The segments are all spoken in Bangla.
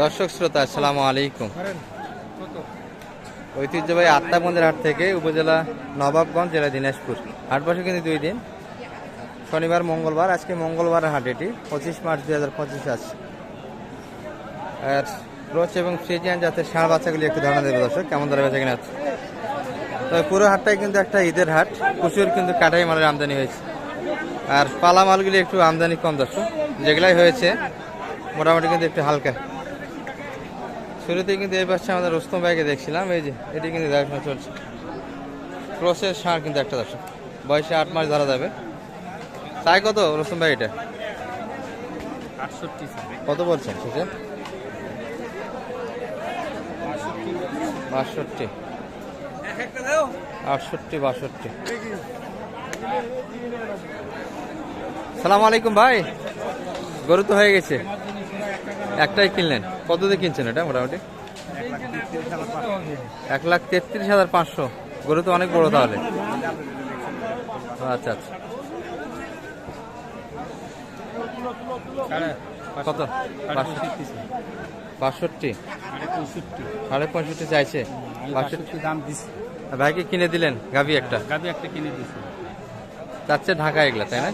দর্শক শ্রোতা, আসসালামু আলাইকুম। ঐতিহ্যবাহী আত্মাগঞ্জের হাট থেকে উপজেলা নবাবগঞ্জ, জেলা দিনাজপুর। হাট বসে কিন্তু দুই দিন। শনিবার, মঙ্গলবার, আজকে মঙ্গলবার হাট এটি। পঁচিশ মার্চ দুই হাজার পঁচিশ আছে আর রোচ এবং ফ্রিজিয়ান জাতের ষাঁড় বাচ্চাগুলি একটু ধারণা দেবে দর্শক, কেমন ধরে বেঁচে কিনা আছে। তবে পুরো হাটটাই কিন্তু একটা ঈদের হাট। প্রচুর কিন্তু কাটাই মালের আমদানি হয়েছে। আর পালা মালগুলি একটু আমদানি কম দর্শক। যেগুলাই হয়েছে মোটামুটি কিন্তু একটু হালকা। শুরুতেই কিন্তু এই পাশে আমাদের রুস্তম ভাইকে দেখছিলাম এই যে এটি কিন্তু দেখাশোনা চলছে। ক্রসের সার কিন্তু একটা দর্শক বয়সে আট মাস ধরা যাবে। তাই কত রুস্তম ভাই এটা? কত বলছেন সেটা? বাষট্টি। আটষট্টি বাষট্টি। সালাম আলাইকুম ভাই। গরু তো হয়ে গেছে। একটাই কিনলেন? কত দিয়ে কিনছেন এটা মোটামুটি? এক লাখ তেত্রিশ হাজার পাঁচশো। গরু তো অনেক বড় তাহলে। আচ্ছা আচ্ছা। কত? বাষট্টি সাড়ে পঁয়ষট্টি চাইছে? বাষট্টি দাম দিছি ভাইকে কিনে দিলেন? গাভি একটা? গাবি একটা কিনে দিছি যাচ্ছে ঢাকা এগুলা তাই না?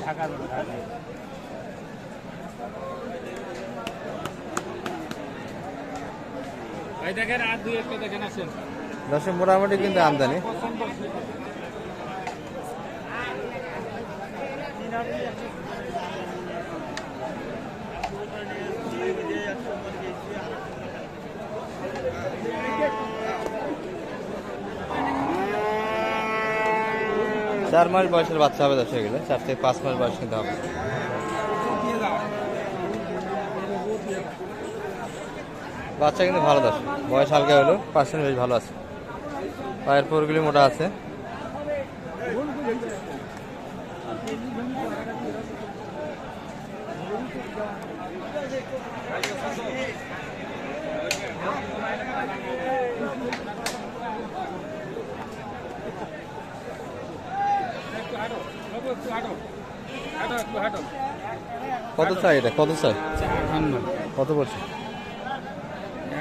দশে মোটামুটি কিন্তু আমদানি। চার মাস বয়সের বাচ্চা হবে দশ এগুলো। চার থেকে পাঁচ মাস বয়স কিন্তু হবে। বাচ্চা কিন্তু ভালো দাস বয়স হালকা হলো পার্সেন্ট বেশ ভালো আছে। পায়ের পরগুলি মোটা আছে। কত চাই এটা? কত চাই? কত বলছি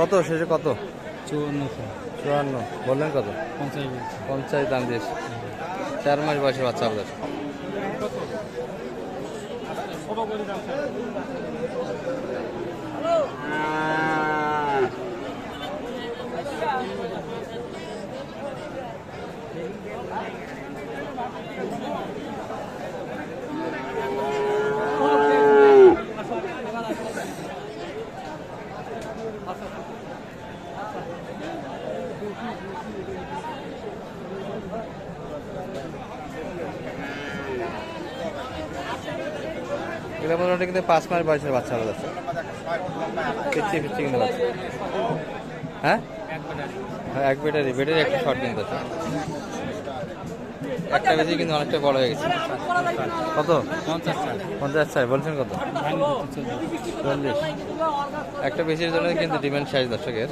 কত? শেষে কত? চুয়ান্ন চুয়ান্ন। বললেন কত? পঞ্চাশ দাম দিয়েছে। চার মাস বয়সে বাচ্চা আপনার এগুলো মোটামুটি কিন্তু পাঁচ মাস বয়সের বাচ্চা হবে দর্শক পিচ্ছি পিচ্ছি কিন্তু বাচ্চা। হ্যাঁ? হ্যাঁ, এক ব্যাটারি ব্যাটারি একটা শর্ট কিন্তু আছে। একটা বেশি কিন্তু অনেকটা বড় হয়ে গেছে। কত? পঞ্চাশ চাই বলছেন কত? চল্লিশ। একটা বেশির জন্য কিন্তু ডিমান্ড সাইজ দর্শকের।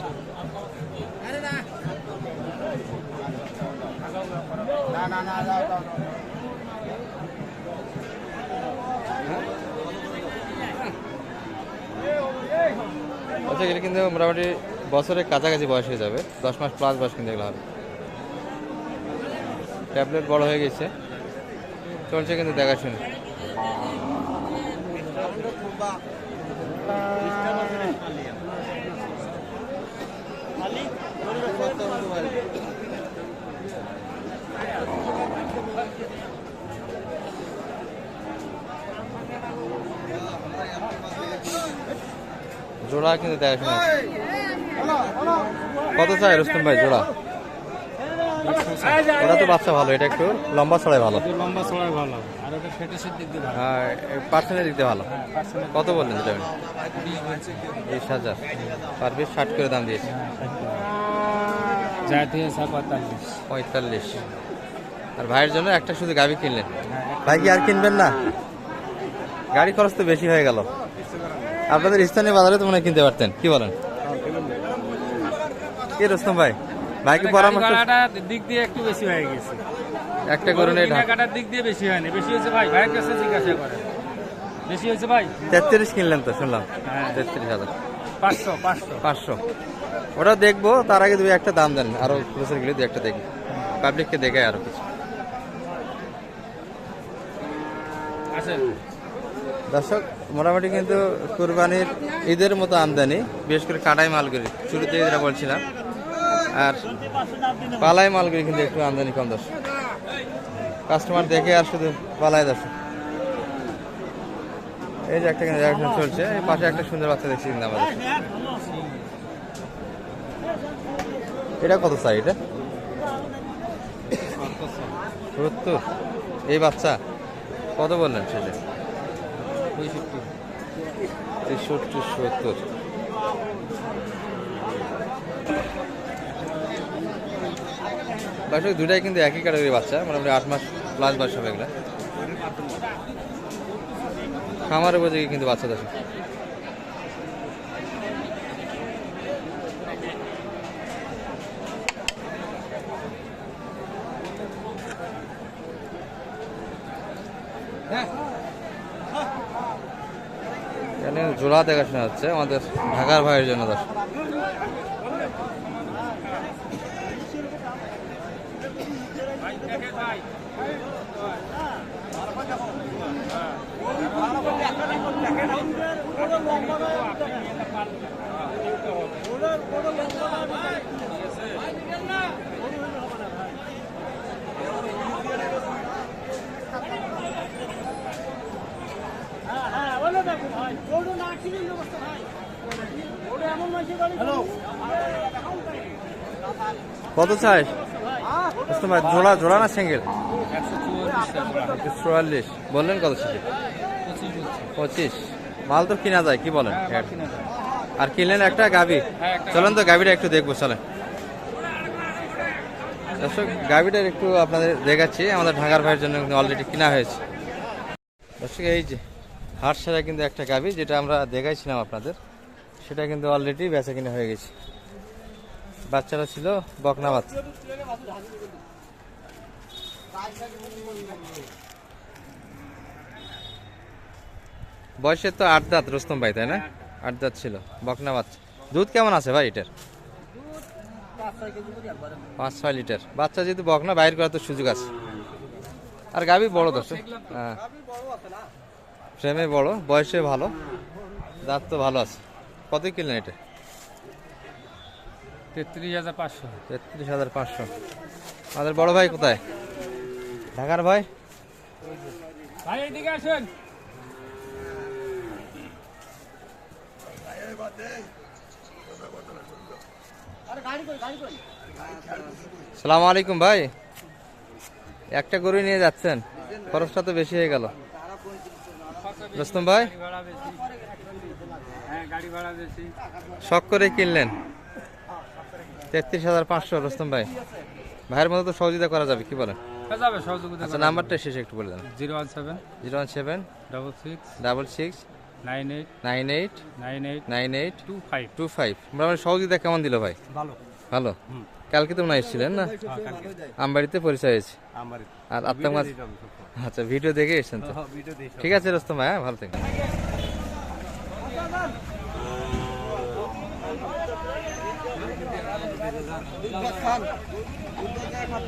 আচ্ছা এগুলো কিন্তু মোটামুটি বছরের কাছাকাছি বয়স হয়ে যাবে। দশ মাস প্লাস বয়স কিন্তু এগুলো হবে। ট্যাবলেট বড় হয়ে গেছে। চলছে কিন্তু দেখাশুনে। জোড়া কিন্তু দেখাশোনা। কত চাই রুস্তম ভাই জোড়া? ওরা তো বাচ্চা ভালো এটা একটু লম্বা ছড়াই ভালো। লম্বা চড়াই ভালো আর ওটা ফেটেসের দিক দিয়ে ভালো। আর হ্যাঁ কত বললেন বিশ বিশ হাজার। পার পিস ষাট করে দাম দিয়েছে। দিয়ে পঁয়তাল্লিশ। পঁয়তাল্লিশ। আর ভাইয়ের জন্য একটা শুধু গাড়ি কিনলেন। ভাই কি আর কিনবেন না? গাড়ি খরচ তো বেশি হয়ে গেল। আপনাদের স্থানীয় বাজারে তো মনে কিনতে পারতেন। কি বলেন? কি রুস্তম ভাই? ভাইকে পরামর্শ দিক দিয়ে একটু বেশি হয়ে গেছে। একটা করে নিয়ে কাটার দিক দিয়ে বেশি হয়নি। বেশি হয়েছে ভাই ভাইয়ের কাছে জিজ্ঞাসা করে। বেশি হয়েছে ভাই? তেত্রিশ কিনলেন তো শুনলাম। হ্যাঁ। তেত্রিশ হাজার। পাঁচশো পাঁচশো। পাঁচশো। ওটা দেখব তার আগে দুই একটা দাম দেন। আরও ক্লোজার গেলে দুই একটা দেখি। পাবলিককে দেখে আরও কিছু। আসেন। দর্শক, মোটামুটি কিন্তু কুরবানির ঈদের মতো আমদানি, বিশেষ করে কাটাই মালগুলি। শুরুতে যেটা বলছিলাম, আর পালাই মালগুলি কিন্তু একটু আমদানি কম দর্শক। কাস্টমার দেখে আর শুধু পালাই দর্শক। এই যে একটা কিন্তু চলছে, এই পাশে একটা সুন্দর বাচ্চা দেখছি কিন্তু আমাদের। এটা কত চাই এটা? সত্তর। এই বাচ্চা, কত বললেন সেটা? তেষট্টি সত্তর। দর্শক দুটাই কিন্তু একই ক্যাটাগরি বাচ্চা, মোটামুটি আট মাস প্লাস বয়স হবে এগুলা। খামার উপযোগী কিন্তু বাচ্চা দর্শক। এখানে জোড়া দেখাশোনা হচ্ছে আমাদের ঢাকার ভাইয়ের জন্য দর্শক। কত চাই? পারি। জোড়া জোড়া না সিঙ্গেল? চুয়াল্লিশ। বললেন কত শেষে পঁচিশ। মাল তো কিনা যায় কি বলেন? হ্যাঁ। আর কিনলেন একটা? গাবি হ্যাঁ, চলেন তো গাবিটা একটু দেখব চলেন। দর্শক গাবিটার একটু আপনাদের দেখাচ্ছি। আমাদের ঢাকার ভাইয়ের জন্য কিন্তু অলরেডি কিনা হয়েছে। দর্শক এই যে হাট সেরা কিন্তু একটা গাবি যেটা আমরা দেখাইছিলাম আপনাদের। সেটা কিন্তু অলরেডি বেচা কিনা হয়ে গেছে। বাচ্চারা ছিল বকনা বাচ্চা বয়সের তো আট দাঁত, রোস্তম ভাই, তাই না? আট দাঁত ছিল বকনা বাচ্চা দুধ কেমন আছে ভাই এটার? পাঁচ ছয় লিটার। বাচ্চা যেহেতু বকনা, বাইর করার তো সুযোগ আছে। আর গাবি বড় দশ হ্যাঁ। ফ্রেমে বড়, বয়সে ভালো, দাঁত তো ভালো আছে। কত কিনলেন এটা? তেত্রিশ হাজার পাঁচশো। তেত্রিশ হাজার পাঁচশো। আমাদের বড় ভাই কোথায়? ঢাকার ভাই? ভাই এইদিকে আসেন। সালাম আলাইকুম ভাই। একটা গরু নিয়ে যাচ্ছেন। খরচটা তো বেশি হয়ে গেল। রোস্তম ভাই গাড়ি ভাড়া বেশি হ্যাঁ গাড়ি ভাড়া বেশি শখ করে কিনলেন? তেত্রিশ হাজার পাঁচশো রোস্তম ভাই। ভাইয়ের মতো তো সহযোগিতা করা যাবে কি বলেন? হয়ে যাবে সহযোগিতা আচ্ছা নাম্বারটা শেষে একটু বলে দেন। Zero one seven. Zero one seven double six. Double six nine eight. Nine eight nine eight. Nine eight two five. Two five. মোটামুটি সহযোগিতা কেমন দিল ভাই? ভালো। ভালো? কালকে তো না এসেছিলেন না? হ্যাঁ আমবাড়িতে পরিচয় হয়েছে। আর আত্মা মাছ আচ্ছা ভিডিও দেখে এসেছেন তো? ঠিক আছে রোস্তম ভাই হ্যাঁ ভালো থাকবেন